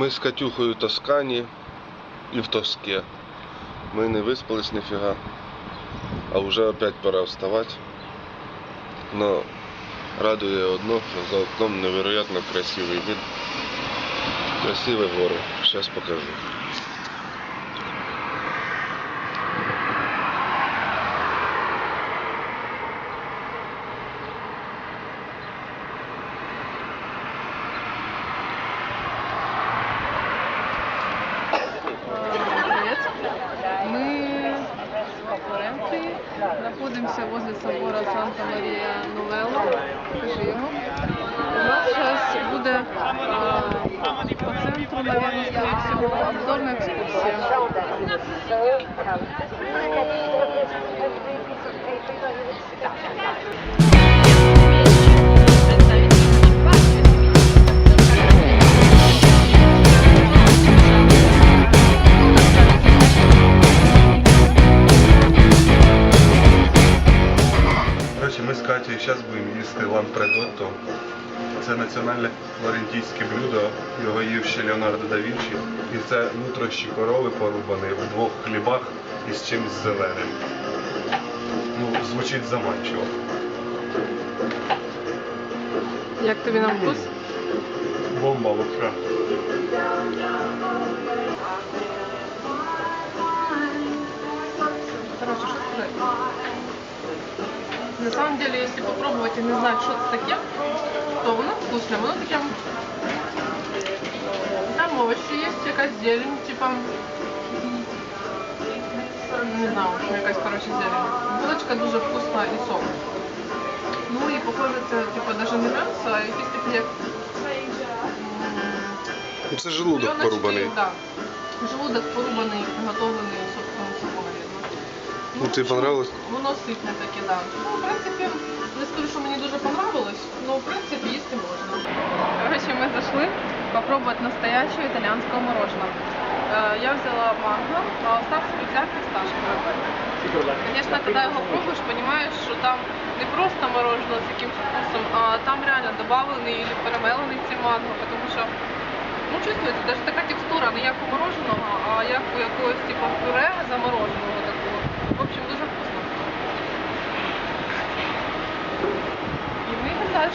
Ми з Катюхою в Тоскані і в Тоске. Ми не виспались ніфіга. А вже опять пора вставати. Но радує одно, що за окном невероятно красивий вид. Красиві гори. Зараз покажу. Привет. Мы во Флоренции. Находимся возле собора Санта-Мария Новелла. Покажи его. У нас сейчас будет а, экскурсия. Коротше, ми з Катєю зараз будемо їсти лампредотто. Це національне флорентійське блюдо. Його їв ще Леонардо да Вінчі. І це нутрощі корови порубані в двох хлібах із чимось зеленим. Ну, звучить заманчиво. Як тобі на вкус? Бомба вообще. На самом деле, если попробовать и не знать, что это такое, то воно вкусне, воно таке. Там овочі є, якась зелень, типа. Не знаю, в общем, якась коротше зелень. Булочка дуже вкусна і сок. Ну і похоже, це типа даже не м'ясо, а якісь такі як. Ну, Це желудок Пленочки, порубаний. Да. Желудок порубаний, готовлений собственно собою. Ну, тобі понравилось? Воно ситне таке, да. Ну, в принципі, не скажу, що мені дуже понравилось, але в принципі їсти можна. Короче, ми зайшли попробувати настоящего итальянского мороженого. Е, Я взяла манго, а Остап взяв фісташкове. Конечно, когда его пробуешь, понимаешь, что там не просто мороженое с якимсь вкусом, а там реально добавлений или перемелений ці манго, тому що ну, чувствується, даже така текстура не як у мороженого, а як у якогось типу пюре замороженого. І ми йдемо далі.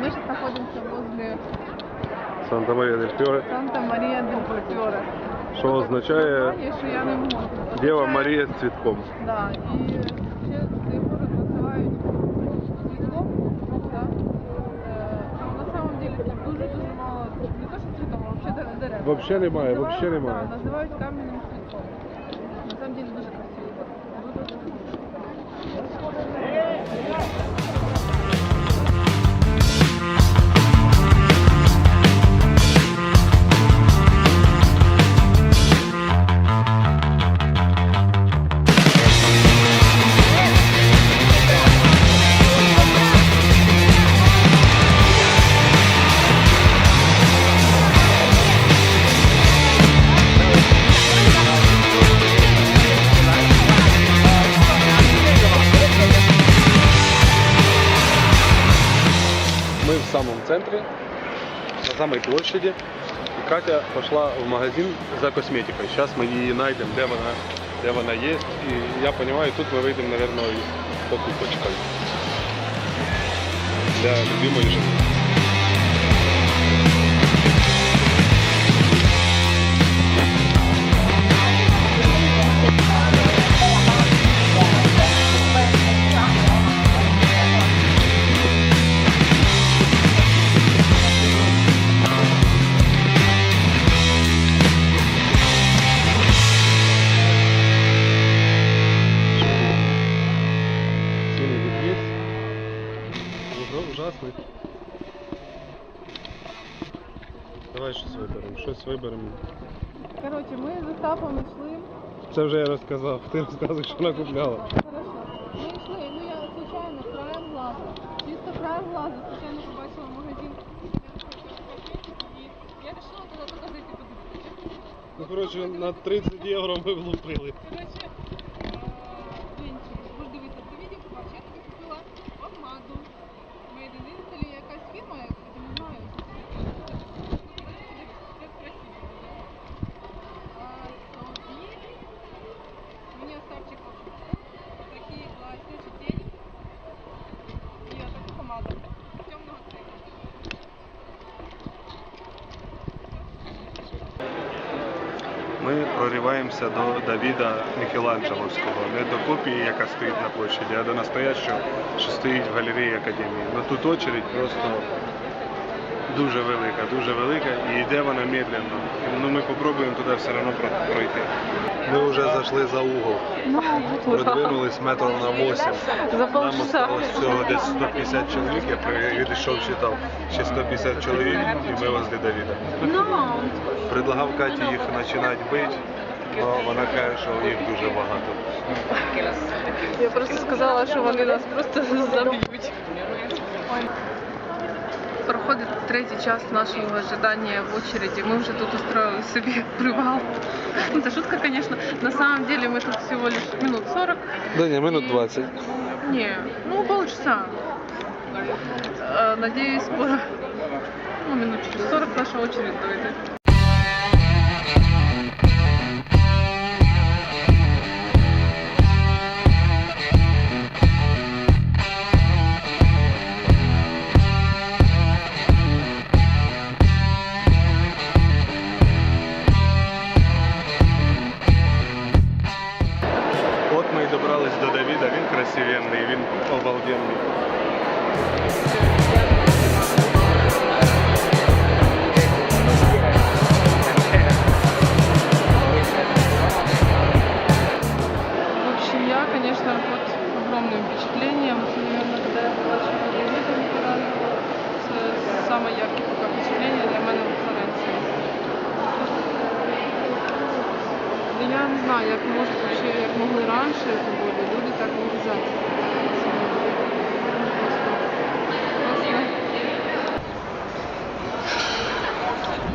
Мы сейчас находимся возле Санта Марія дель Фьоре. Санта-Мария дель Профьоре. Що означає Название, що я не можу. Дєва Означає- Марія з цвітком. Да, і Вообще немає, вообще немає. Називають кам'яним на самой площади. И Катя пошла в магазин за косметикой. Сейчас мы її найдем, де вона, где она є. І я понимаю, тут ми вийдемо, наверное, із покупочкою. Для любимої жени. Щось виберемо. Щось виберемо. Коротше, ми з Остапом йшли. Це вже я розказав. Ти розказуєш, що накупляла. Хорошо. Ми йшли, ну я случайно краєм глазу. Чисто краєм глазу, случайно побачила магазин. І я вирішила туди показати подивитися. Ну, коротше, на 30 євро ми влупили. Пробиваємося до Давіда Міхеланджеловського, Не до копії, яка стоїть на площаді, а до настоящого, що стоїть в галереї академії. Ну тут очередь просто дуже велика, дуже велика і йде вона медленно. Ну ми спробуємо туди все одно пройти. Ми вже зайшли за угол. Продвинулись метрів на 8. За Нам осталось всього десь 150 чоловік, я прийшов, читав. Ще 150 чоловік і ми возле Давіда. Ну, Предлагав Каті їх починати бити, але вона каже, що їх дуже багато. я просто сказала, що вони нас просто заб'ють. Проходить третій час нашого ожидания в очереди. Мы уже тут устроили себе привал. Ну, это шутка, конечно. На самом деле мы тут всего лишь минут 40. Да ні, минут 20. Не, ну полчаса. Э, Надеюсь, скоро, ну, минут через 40 наша очередь дойдет. Знаю, як можуть вообще, як могли раніше доволі люди так вирізати.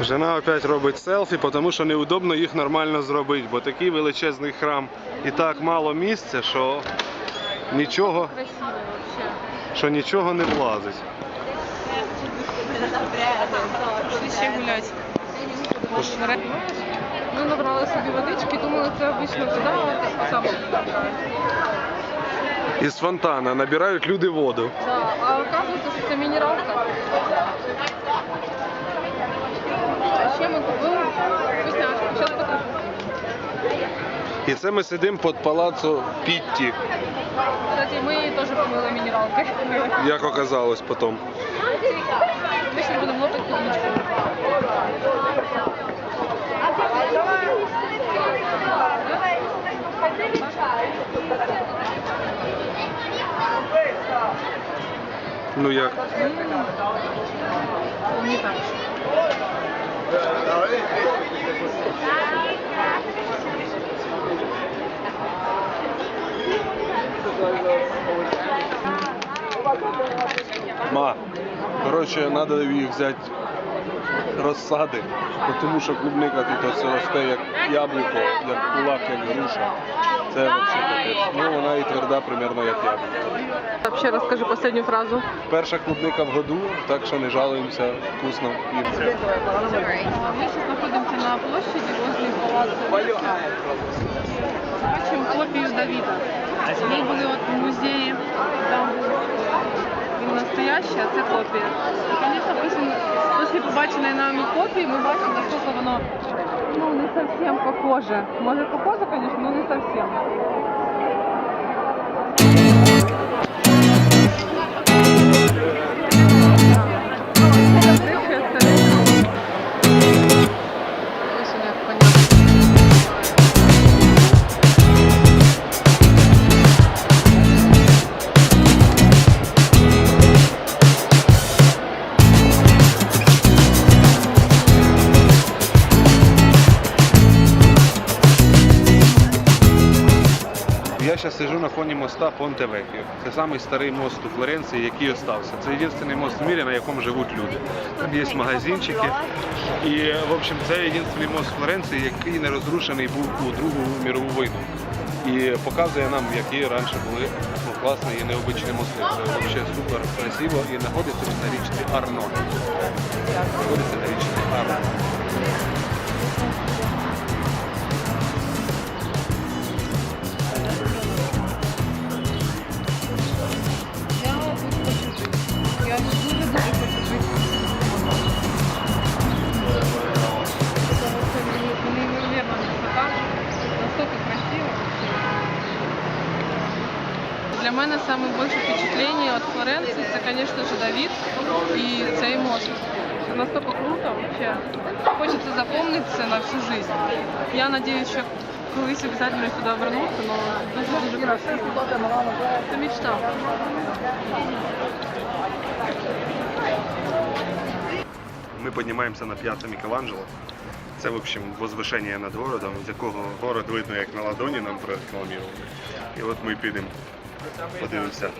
Жена опять робить селфі, тому що неудобно їх нормально зробити, бо такий величезний храм і так мало місця, що нічого, що нічого не влазить. Ще гулять. Ми набрали собі водички, думали, це обично вода, а саме. Із фонтана набирають люди воду. Да, а оказується, що це мінералка. А ще ми купили вкусняшку. Зараз покажу. І це ми сидимо під палацо Пітті, Кстати, ми її теж помили мінералкою. як оказалось потім. Ми ще будемо лопати клубничку. Ну як? Не так. Ма, коротше, треба їх взяти розсади, тому що клубника тут ось росте як яблуко, як кулак, як груша. Це взагалі капець. Ну вона і тверда, примерно як яблуко. Вообще розкажи последню фразу. Перша клубника в году, так що не жалуємося, вкусно. І Мы сейчас находимся на площади возле палаца. Бачимо копію Давіда. Ми були от в музеї, там він настоящий, а це копія. І, звісно, після побаченої нами копії ми бачимо, наскільки воно ну, не совсем похоже. Может, похоже, конечно, но не зовсім. Я зараз сиджу на фоні моста Понте Векіо. Це самий старий мост у Флоренції, який остався. Це єдиний мост в мірі, на якому живуть люди. Там є магазинчики. І, в общем, це єдиний мост Флоренції, який не розрушений був у Другу мірову війну. І показує нам, які раніше були ну, класні і необичні мости. Це взагалі супер красиво і знаходиться на річці Арно. Знаходиться на річці Арно. Для мене саме більше впечатлення від Флоренції це, звісно ж, Давід і цей мост. Це настільки круто, вообще. Хочеться запомнити це на всю життя. Я сподіваюся, що колись обов'язково сюди вернуться, але дуже дуже красиво. Це мечта. Ми піднімаємося на п'яту Мікеланджело. Це, в общем, возвишення над городом, з якого город видно як на ладоні нам прорекламували. І от ми підемо, подивимося,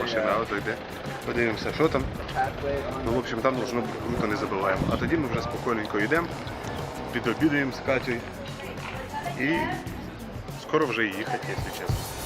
машина авто йде, подивимося, що там. Ну, в общем, там должно бути круто, не забуваємо. А тоді ми вже спокійненько йдемо, підобідаємо з Катєю і скоро вже їхати, якщо чесно.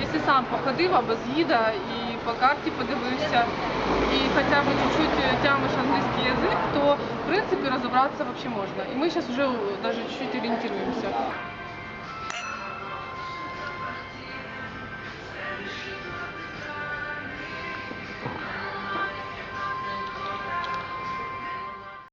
Якщо сам походив або з гіда і по карті подивився, і хоча б чуть-чуть тямиш англійський язик, то в принципі розібратися вообще можна. І ми зараз вже даже чуть-чуть орієнтуємося.